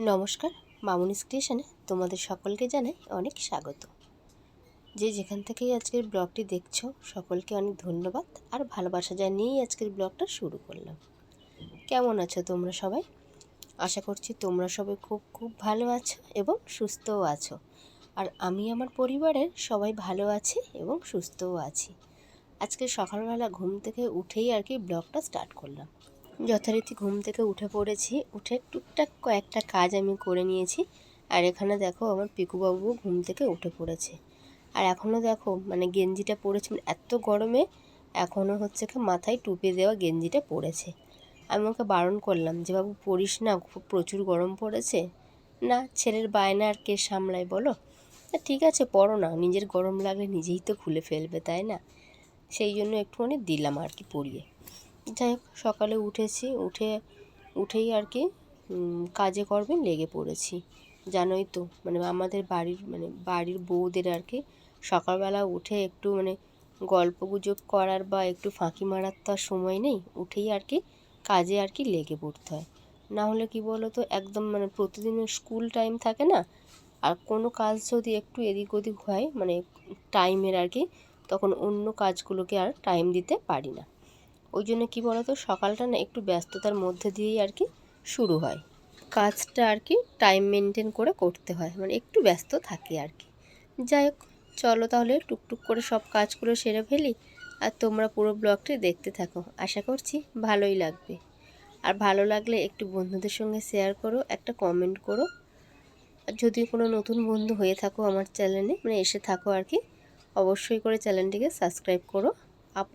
নমস্কার, মামুনি স্টেশনে তোমাদের সকলকে জানাই অনেক স্বাগত। যে যেখান থেকেই আজকের ব্লগটি দেখছ, সকলকে অনেক ধন্যবাদ আর ভালোবাসা জানিয়েই আজকের ব্লগটা শুরু করলাম। কেমন আছো তোমরা সবাই? আশা করছি তোমরা সবাই খুব খুব ভালো আছো এবং সুস্থও আছো। আর আমি আমার পরিবারের সবাই ভালো আছি এবং সুস্থও আছি। আজকে সকালবেলা ঘুম থেকে উঠেই আর কি ব্লগটা স্টার্ট করলাম। যথারীতি ঘুম থেকে উঠে পড়েছি। উঠে টুকটাক কয়েকটা কাজ আমি করে নিয়েছি। আর এখানে দেখো আমার পিকুবাবু ঘুম থেকে উঠে পড়েছে। আর এখনও দেখো মানে গেঞ্জিটা পরেছে মানে এত গরমে এখনও হচ্ছে কি মাথায় টুপি দেওয়া গেঞ্জিটা পড়েছে আমি ওকে বারণ করলাম যে, বাবু, পড়িস না, খুব প্রচুর গরম পড়েছে। না, ছেলের বায়না আর কে সামলায় বলো? ঠিক আছে, পড়ো না, নিজের গরম লাগলে নিজেই তো খুলে ফেলবে, তাই না? সেই জন্য একটুখানি দিলাম আর কি পরিয়ে যাই হোক, সকালে উঠেছি, উঠে, উঠেই আর কি কাজে কর্মে লেগে পড়েছি। জানোই তো মানে আমাদের বাড়ির মানে বাড়ির বউদের আর কি, সকালবেলা উঠে একটু মানে গল্প গুজব করার বা একটু ফাঁকি মারার তো আর সময় নেই, উঠেই আর কি কাজে আর কি লেগে পড়তে হয়। না হলে কি বলো তো একদম মানে প্রতিদিনের স্কুল টাইম থাকে না, আর কোনো কাজ যদি একটু এদিক ওদিক হয় মানে টাইমের আর কি, তখন অন্য কাজগুলোকে আর টাইম দিতে পারি না। ওই জন্য কী বলতো, সকালটা না একটু ব্যস্ততার মধ্যে দিয়েই আর কি শুরু হয়। কাজটা আর কি টাইম মেনটেন করে করতে হয় মানে একটু ব্যস্ত থাকি আর কি। যাই হোক, চলো তাহলে টুকটুক করে সব কাজগুলো সেরে ফেলি আর তোমরা পুরো ব্লগটি দেখতে থাকো। আশা করছি ভালোই লাগবে। আর ভালো লাগলে একটু বন্ধুদের সঙ্গে শেয়ার করো, একটা কমেন্ট করো। আর যদি কোনো নতুন বন্ধু হয়ে থাকো আমার চ্যানেলে মানে এসে থাকো আর কি, অবশ্যই করে চ্যানেলটিকে সাবস্ক্রাইব করো।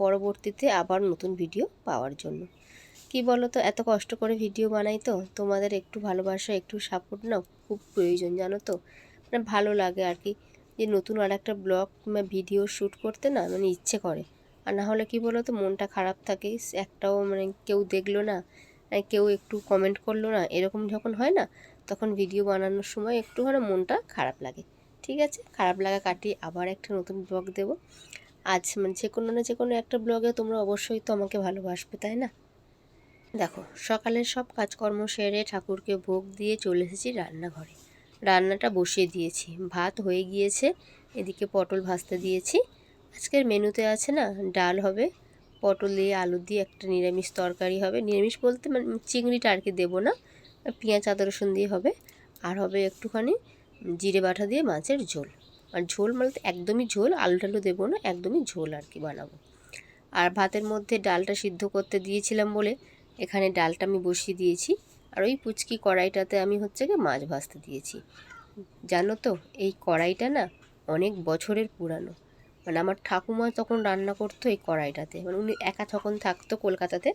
পরবর্তীতে আবার নতুন ভিডিও পাওয়ার জন্য। কি বলো তো এত কষ্ট করে ভিডিও বানাই তো, তোমাদের একটু ভালোবাসা, একটু সাপোর্ট না খুব প্রয়োজন, জানো তো? মানে ভালো লাগে আর কি। যে নতুন আর একটা ব্লগ ভিডিও শ্যুট করতে না মানে ইচ্ছে করে। আর না হলে কি বলো তো মনটা খারাপ থাকে, একটাও মানে কেউ দেখল না কেউ একটু কমেন্ট করল না, এরকম যখন হয় না, তখন ভিডিও বানানোর সময় একটু মানে মনটা খারাপ লাগে। ঠিক আছে? খারাপ লাগা কাটিয়ে আবার একটা নতুন ব্লগ দেবো। আজ মানে যে কোনো না যে কোনো একটা ব্লগে তোমরা অবশ্যই তো আমাকে ভালোবাসবে, তাই না? দেখো, সকালের সব কাজকর্ম সেরে ঠাকুরকে ভোগ দিয়ে চলে এসেছি রান্নাঘরে। রান্নাটা বসিয়ে দিয়েছি। ভাত হয়ে গিয়েছে, এদিকে পটল ভাজতে দিয়েছি। আজকের মেনুতে আছে না, ডাল হবে, পটল দিয়ে আলু দিয়ে একটা নিরামিষ তরকারি হবে। নিরামিষ বলতে মানে চিংড়িটা আর কি দেবো না, পেঁয়াজ, আদা, রসুন দিয়ে হবে। আর হবে একটুখানি জিরে বাটা দিয়ে মাছের ঝোল। আর ঝোল মানে একদমই ঝোল, আলু টালু দেবো না, একদমই ঝোল আর কি বানাবো। আর ভাতের মধ্যে ডালটা সিদ্ধ করতে দিয়েছিলাম বলে এখানে ডালটা আমি বসিয়ে দিয়েছি। আর ওই পুচকি কড়াইটাতে আমি হচ্ছে গিয়ে মাছ ভাজতে দিয়েছি। জানো তো, এই কড়াইটা না অনেক বছরের পুরানো। মানে আমার ঠাকুমা তখন রান্না করতো এই কড়াইটাতে। মানে উনি একা যখন থাকতো কলকাতাতে,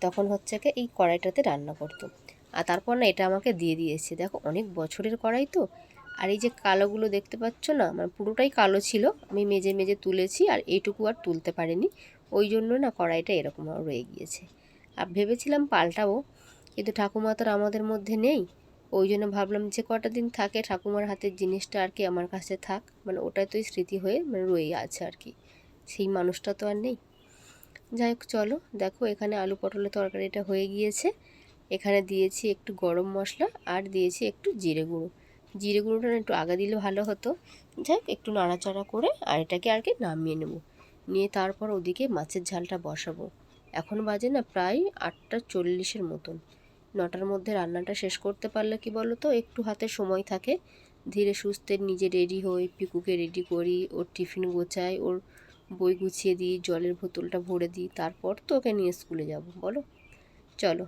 তখন হচ্ছে কি এই কড়াইটাতে রান্না করতো। আর তারপর না এটা আমাকে দিয়ে দিয়েছে। দেখো, অনেক বছরের কড়াই তো। আর এই যে কালোগুলো দেখতে পাচ্ছ না মানে পুরোটাই কালো ছিল। আমি মেজে মেজে তুলেছি আর এইটুকু আর তুলতে পারিনি। ওই জন্য না কড়াইটা এরকম রয়ে গিয়েছে। আর ভেবেছিলাম পাল্টাবো, কিন্তু ঠাকুমা তো আমাদের মধ্যে নেই। ওই জন্য ভাবলাম যে কটা দিন থাকে, ঠাকুমার হাতের জিনিসটা আর কি আমার কাছে থাক। মানে ওটাই তো স্মৃতি হয়ে মানে রয়ে আছে আর কি। সেই মানুষটা তো আর নেই। যাই হোক, চলো। দেখো, এখানে আলু পটলের তরকারিটা হয়ে গিয়েছে। এখানে দিয়েছি একটু গরম মশলা আর দিয়েছি একটু জিরে গুঁড়ো। জিরে গুঁড়োটা একটু আগে দিলে ভালো হতো। যাই একটু নাড়াচাড়া করে আর এটাকে আর কি নামিয়ে নেব। নিয়ে তারপর ওদিকে মাছের ঝালটা বসাবো। এখন বাজে না প্রায় আটটা চল্লিশের মতন। নটার মধ্যে রান্নাটা শেষ করতে পারলে কি বলো তো একটু হাতে সময় থাকে। ধীরে সুস্থে নিজে রেডি হই, পিকুকে রেডি করি, ওর টিফিন গোছাই, ওর বই গুছিয়ে দিই, জলের বোতলটা ভরে দিই, তারপর তো ওকে নিয়ে স্কুলে যাব, বলো? চলো।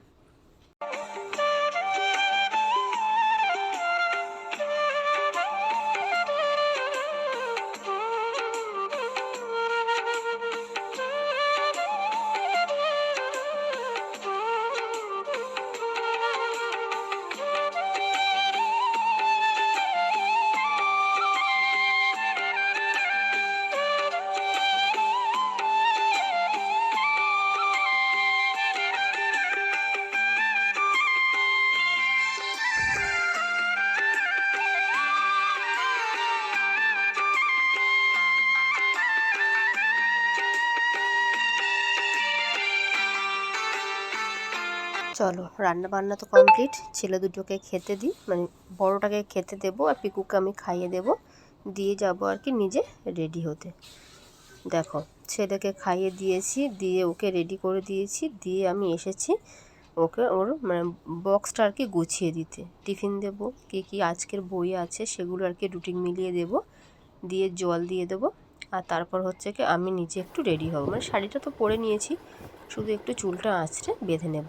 চলো রান্না বান্না তো কমপ্লিট ছেলে দুটোকে খেতে দিই মানে বড়োটাকে খেতে দেবো আর পিকুকে আমি খাইয়ে দেবো। দিয়ে যাব আর কি নিজে রেডি হতে। দেখো, ছেলেকে খাইয়ে দিয়েছি, দিয়ে ওকে রেডি করে দিয়েছি, দিয়ে আমি এসেছি ওকে ওর মানে বক্সটা আর কি গুছিয়ে দিতে। টিফিন দেবো, কী কী আজকের বই আছে সেগুলো আর কি রুটিন মিলিয়ে দেবো। দিয়ে জল দিয়ে দেবো, আর তারপর হচ্ছে কি আমি নিজে একটু রেডি হব। মানে শাড়িটা তো পরে নিয়েছি, শুধু একটু চুলটা আঁচড়ে বেঁধে নেব।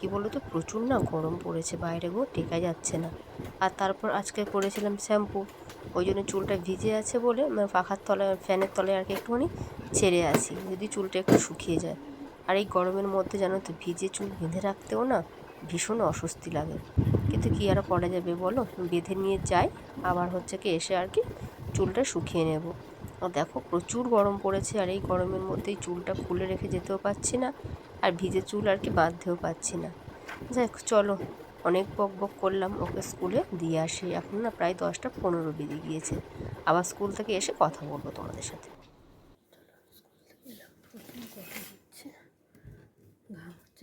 কি বলো তো প্রচুর না গরম পড়েছে বাইরে গো, টেকা যাচ্ছে না। আর তারপর আজকে করেছিলাম শ্যাম্পু। ওই জন্য চুলটা ভিজে আছে বলে মানে পাখার তলায় ফ্যানের তলায় আর কি একটুখানি ছেড়ে আছি, যদি চুলটা একটু শুকিয়ে যায়। আর এই গরমের মধ্যে জানো তো, ভিজে চুল বেঁধে রাখতেও না ভীষণ অস্বস্তি লাগে। কিন্তু কী আর করা যাবে বলো? বেঁধে নিয়ে যাই, আবার হচ্ছে কি এসে আর কি চুলটা শুকিয়ে নেব। দেখো, প্রচুর গরম পড়েছে, আর এই গরমের মধ্যেই চুলটা খুলে রেখে যেতেও পারছি না। আর ভিজে চুল আর কি বাঁধতেও পারছি না। যাই চলো, অনেক বক বক করলাম ওকে স্কুলে দিয়ে আসি। এখন না প্রায় দশটা পনেরো বেজে গিয়েছে। আবার স্কুল থেকে এসে কথা বলব তোমাদের সাথে।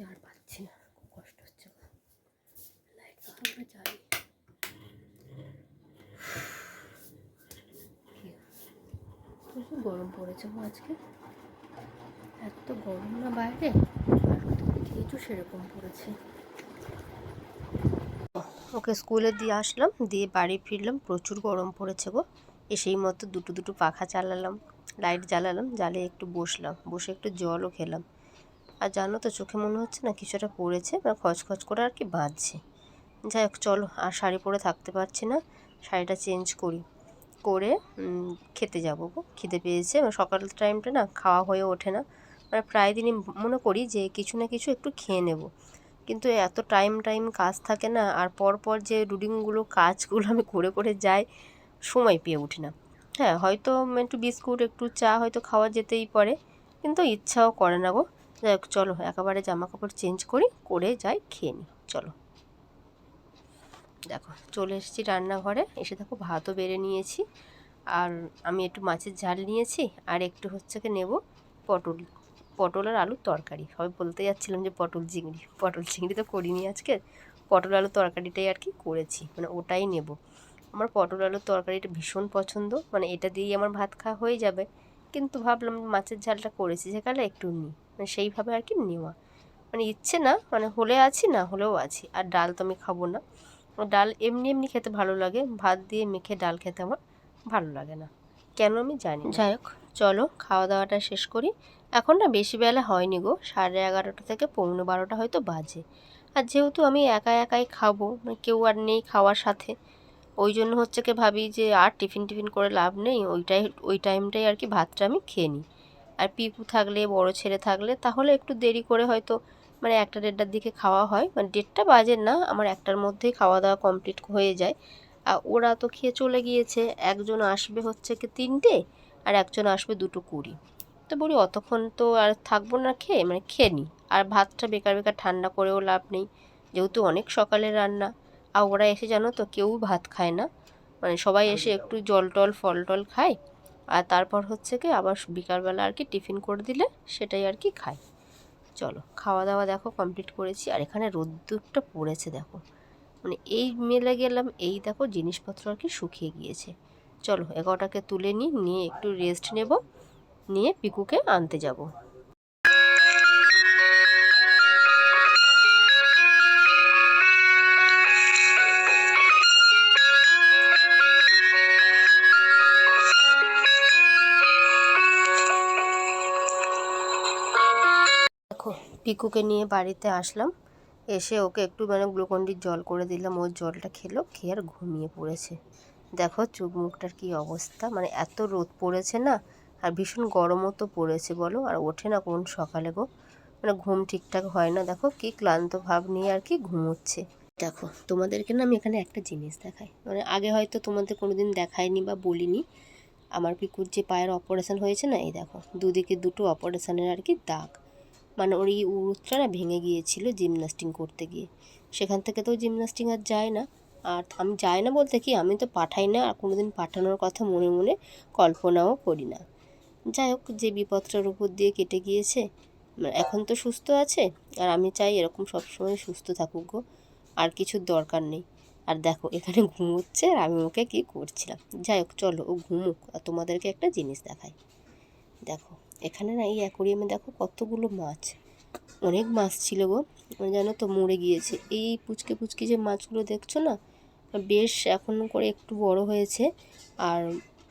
আর পাচ্ছি না খুব কষ্ট হচ্ছে গরম পড়েছে আজকে। এত গরম না বাইরে? কিছু সেরকম পড়েছে। ওকে স্কুলে দিয়ে আসলাম, দিয়ে বাড়ি ফিরলাম। প্রচুর গরম পড়েছে গো। এসেই মতো দুটো দুটো পাখা চালালাম, লাইট জ্বালালাম, জ্বালিয়ে একটু বসলাম। বসে একটু জলও খেলাম। আর জানো তো, চোখে মনে হচ্ছে না কিছুটা পড়েছে, বা খচখচ করে আর কি বাঁধছে যাই হোক, চলো, আর শাড়ি পরে থাকতে পারছি না, শাড়িটা চেঞ্জ করি। করে খেতে যাব গো। খিদে পেয়েছে সকাল টাইমটা না, খাওয়া হয়ে ওঠে না। মানে প্রায় দিনই মনে করি যে কিছু না কিছু একটু খেয়ে নেব। কিন্তু এত টাইম টাইম কাজ থাকে না, আর পর পর যে রুটিনগুলো, কাজগুলো আমি করে করে যাই, সময় পেয়ে উঠি না। হ্যাঁ হয়তো একটু বিস্কুট, একটু চা হয়তো খাওয়া যেতেই পারে, কিন্তু ইচ্ছাও করে না গো। যাই হোক, চলো একেবারে জামা কাপড় চেঞ্জ করি, করে যাই, খেয়ে নিই, চলো। দেখো, চলে এসেছি রান্নাঘরে, এসে দেখো ভাতও বেড়ে নিয়েছি, আর আমি একটু মাছের ঝাল নিয়েছি, আর একটু হচ্ছে কি নেব পটল। পটল আর আলুর তরকারি। সবাই বলতে যাচ্ছিলাম যে পটল চিংড়ি। পটল চিংড়ি তো করিনি আজকে। পটল আলুর তরকারিটাই আর কি করেছি মানে ওটাই নেব। আমার পটল আলুর তরকারিটা ভীষণ পছন্দ মানে এটা দিয়েই আমার ভাত খাওয়া হয়ে যাবে। কিন্তু ভাবলাম মাছের ঝালটা করেছি সেখানে একটু নিই মানে সেইভাবে আর কি নেওয়া। মানে ইচ্ছে না মানে হলে আছি না হলেও আছি। আর ডাল তো আমি খাব না। ডাল এমনি এমনি খেতে ভালো লাগে ভাত দিয়ে মেখে ডাল খেতে আমার ভালো লাগে না। কেন আমি জানি যাই হোক। চলো খাওয়া দাওয়াটা শেষ করি। এখন না বেশি বেলা হয়নি গো, সাড়ে এগারোটা থেকে পৌনে বারোটা হয়তো বাজে। আর যেহেতু আমি একা একাই খাব মানে কেউ আর নেই খাওয়ার সাথে, ওই জন্য হচ্ছে কি ভাবি যে আর টিফিন টিফিন করে লাভ নেই, ওইটাই, ওই টাইমটাই আর কি ভাতটা আমি খেয়ে নিই। আর পিকু থাকলে, বড় ছেলে থাকলে, তাহলে একটু দেরি করে হয়তো মানে একটা দেড়টার দিকে খাওয়া হয়। মানে দেড়টা বাজে না, আমার একটার মধ্যেই খাওয়া দাওয়া কমপ্লিট হয়ে যায়। আর ওরা তো খেয়ে চলে গিয়েছে, একজন আসবে হচ্ছে কি তিনটে, আর একজন আসবে দুটো কুড়ি। তো বলি অতক্ষণ তো আর থাকব না খেয়ে মানে খেয়ে নিই আর ভাতটা বেকার বেকার ঠান্ডা করেও লাভ নেই যেহেতু অনেক সকালে রান্না। আর ওরা এসে জানো তো কেউ ভাত খায় না। মানে সবাই এসে একটু জল টল ফল টল খায়। আর তারপর হচ্ছে কি আবার বিকালবেলা আর কি টিফিন করে দিলে সেটাই আর কি খায়। চলো খাওয়া দাওয়া দেখো কমপ্লিট করেছি। আর এখানে রোদ্দুরটা পড়েছে দেখো। মানে এই মেলে গেলাম এই দেখো জিনিসপত্র আর কি শুকিয়ে গিয়েছে। চলো এগারোটাকে তুলে নিই নিয়ে একটু রেস্ট নেব। নিয়ে পিকুকে আনতে যাব। দেখো, পিকুকে নিয়ে বাড়িতে আসলাম। এসে ওকে একটু মানে গ্লুকন্ডির জল করে দিলাম। ওর জলটা খেলো, খেয়ে আর ঘুমিয়ে পড়েছে। দেখো চোখ মুখটার কী অবস্থা। মানে এত রোদ পড়েছে না আর ভীষণ গরমও তো পড়েছে বলো, আর ওঠে না কোন সকালে গো। মানে ঘুম ঠিকঠাক হয় না। দেখো কি ক্লান্ত ভাব নিয়ে আর কি ঘুমোচ্ছে। দেখো, তোমাদেরকে না আমি এখানে একটা জিনিস দেখাই। মানে আগে হয়তো তোমাদের কোনো দিন দেখাইনি বা বলিনি। আমার পিকুর যে পায়ের অপারেশান হয়েছে না, এই দেখো, দুদিকে দুটো অপারেশানের আর কি দাগ। মানে ওর এই উরুতটা না ভেঙে গিয়েছিল জিমনাস্টিং করতে গিয়ে। সেখান থেকে তো জিমনাস্টিং আর যায় না। আর আমি যাই না বলতে কি, আমি তো পাঠাই না, আর কোনো দিন পাঠানোর কথা মনে মনে কল্পনাও করি না। যাই হোক, যে বিপদটার উপর দিয়ে কেটে গিয়েছে মানে এখন তো সুস্থ আছে, আর আমি চাই এরকম সবসময় সুস্থ থাকুক গো, আর কিছুর দরকার নেই। আর দেখো, এখানে ঘুমোচ্ছে আর আমি ওকে কী করছিলাম? যাই হোক, চলো ও ঘুমুক, আর তোমাদেরকে একটা জিনিস দেখাই। দেখো, এখানে না এই অ্যাকোরিয়ামে দেখো কতগুলো মাছ, অনেক মাছ ছিল গো মানে জানো তো মরে গিয়েছে। এই পুচকে পুচকে যে মাছগুলো দেখছ না, বেশ এখন করে একটু বড় হয়েছে, আর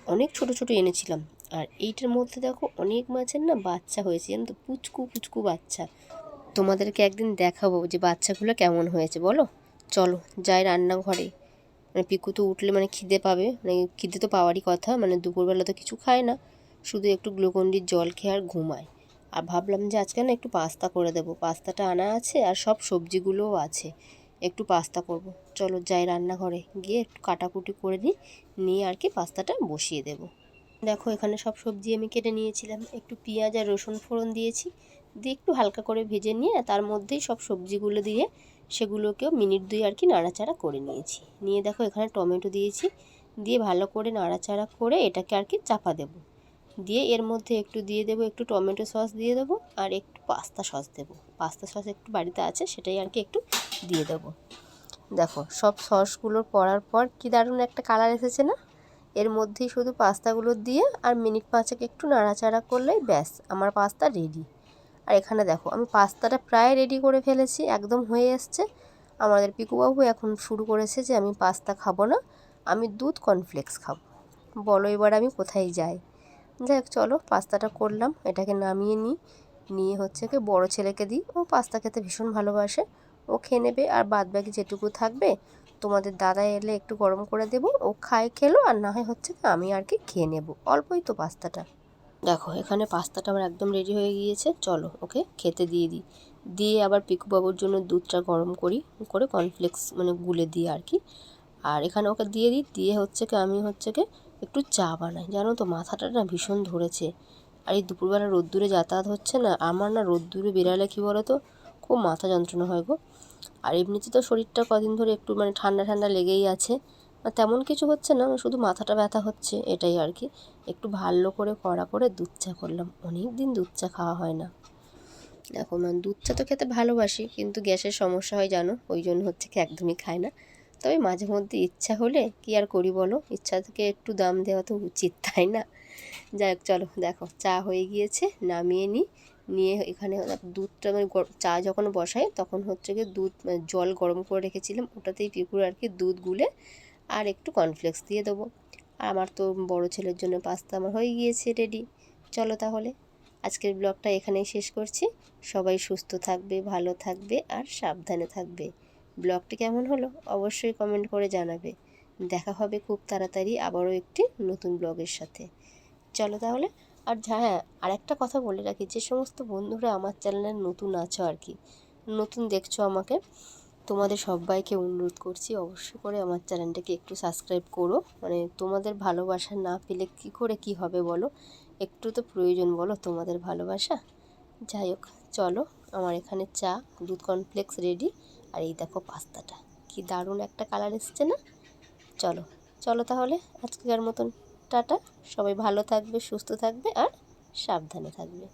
অনেক ছোট ছোট এনেছিলাম। আর এইটার মধ্যে দেখো অনেক মাছের না বাচ্চা হয়েছে, জানো তো? পুচকু পুচকু বাচ্চা। তোমাদেরকে একদিন দেখাবো যে বাচ্চাগুলো কেমন হয়েছে, বলো? চলো, যাই রান্নাঘরে। মানে পিকু তো উঠলে মানে খিদে পাবে। মানে খিদে তো পাওয়ারই কথা মানে দুপুরবেলা তো কিছু খায় না। শুধু একটু গ্লুকন্ডির জল খেয়ে আর ঘুমায়। আর ভাবলাম যে আজকে না একটু পাস্তা করে দেবো। পাস্তাটা আনা আছে আর সব সবজিগুলোও আছে। একটু পাস্তা করব। চলো, যাই রান্নাঘরে গিয়ে একটু কাটাকুটি করে নিই। নিয়ে আর কি পাস্তাটা বসিয়ে দেব। দেখো এখানে সব সবজি আমি কেটে নিয়েছিলাম। একটু পেঁয়াজ আর রসুন ফোড়ন দিয়েছি। দিয়ে একটু হালকা করে ভেজে নিয়ে তার মধ্যেই সব সবজিগুলো দিয়ে সেগুলোকেও মিনিট দুই আর কি নাড়াচাড়া করে নিয়েছি। নিয়ে দেখো এখানে টমেটো দিয়েছি। দিয়ে ভালো করে নাড়াচাড়া করে এটাকে আর কি চাপা দেবো। দিয়ে এর মধ্যে একটু দিয়ে দেবো, একটু টমেটো সস দিয়ে দেবো আর একটু পাস্তা সস দেবো। পাস্তা সস একটু বাড়িতে আছে সেটাই আর কি একটু দিয়ে দেবো। দেখো সব সসগুলো পড়ার পর কী দারুণ একটা কালার এসেছে না? এর মধ্যেই শুধু পাস্তাগুলো দিয়ে আর মিনিট পাঁচেক একটু নাড়াচাড়া করলেই ব্যাস, আমার পাস্তা রেডি আর এখানে দেখো, আমি পাস্তাটা প্রায় রেডি করে ফেলেছি, একদম হয়ে এসছে। আমাদের পিকুবাবু এখন শুরু করেছে যে আমি পাস্তা খাব না, আমি দুধ কর্নফ্লেক্স খাব। বলো এবার আমি কোথায় যাই। যাই হোক, চলো পাস্তাটা করলাম, এটাকে নামিয়ে নিই। নিয়ে হচ্ছে কি বড় ছেলেকে দিই, ও পাস্তা খেতে ভীষণ ভালোবাসে। ও খেয়ে নেবে, আর বাদ বাকি যেটুকু থাকবে তোমাদের দাদা এলে একটু গরম করে দেবো, ও খায়, খেলো, আর না হয় হচ্ছে আমি আর কি খেয়ে নেব। অল্পই তো পাস্তাটা। দেখো, এখানে পাস্তাটা আমার একদম রেডি হয়ে গিয়েছে। চলো, ওকে খেতে দিয়ে দিই। দিয়ে আবার পিকুবাবুর জন্য দুধটা গরম করি, করে কর্নফ্লেক্স মানে গুলে দিই আর কি। আর এখানে ওকে দিয়ে দিই, দিয়ে হচ্ছে কি আমি হচ্ছে কি একটু চা বানাই। জানো তো, মাথাটা না ভীষণ ধরেছে। আর এই দুপুরবেলা রোদ্দুরে যাতায়াত হচ্ছে না, আমার না রোদ্দুরে বেরালে কী বলো তো খুব মাথা যন্ত্রণা হয় গো। আর এমনিতে তো শরীরটা কদিন ধরে একটু মানে ঠান্ডা ঠান্ডা লেগেই আছে। তেমন কিছু হচ্ছে না, শুধু মাথাটা ব্যথা হচ্ছে, এটাই আর কি। একটু ভালো করে কড়া করে দুধ চা করলাম। অনেক দিন দুধ চা খাওয়া হয় না। দেখো মানে দুধ চা তো খেতে ভালোবাসি, কিন্তু গ্যাসের সমস্যা হয় জানো, ওই জন্য হচ্ছে কি একদমই খায় না। তবে মাঝে মধ্যে ইচ্ছা হলে কি আর করি বলো? ইচ্ছা থেকে একটু দাম দেওয়া তো উচিত, তাই না? যাই হোক, চলো, দেখো, চা হয়ে গিয়েছে, নামিয়ে নিই। নিয়ে এখানে দুধটা মানে চা যখন বসাই, তখন হচ্ছে গিয়ে দুধ মানে জল গরম করে রেখেছিলাম। ওটাতেই পিকুর আর কি দুধ গুলে আর একটু কর্নফ্লেক্স দিয়ে দেবো। আর আমার তো বড় ছেলের জন্য পাস্তা আমার হয়ে গিয়েছে রেডি চলো তাহলে, আজকের ব্লগটা এখানেই শেষ করছি। সবাই সুস্থ থাকবে, ভালো থাকবে আর সাবধানে থাকবে। ব্লগটি কেমন হলো অবশ্যই কমেন্ট করে জানাবে। দেখা হবে খুব তাড়াতাড়ি আবারও একটি নতুন ব্লগের সাথে। চলো তাহলে আর হ্যাঁ আর একটা কথা বলে রাখি, যে সমস্ত বন্ধুরা আমার চ্যানেলে নতুন আছো আর কি, নতুন দেখছ আমাকে, তোমাদের সবাইকে অনুরোধ করছি অবশ্যই করে আমার চ্যানেলটাকে একটু সাবস্ক্রাইব করো। মানে তোমাদের ভালোবাসা না পেলে কি করে কি হবে বলো? একটু তো প্রয়োজন বলো তোমাদের ভালোবাসা? যাই হোক, চলো, আমার এখানে চা, দুধ কমপ্লেক্স রেডি আর এই দেখো পাস্তাটা। কি দারুণ একটা কালার এসছে না? চলো চলো তাহলে আজকের মতন। টাটা। সবাই ভালো থাকবে সুস্থ থাকবে আর সাবধানে থাকবে।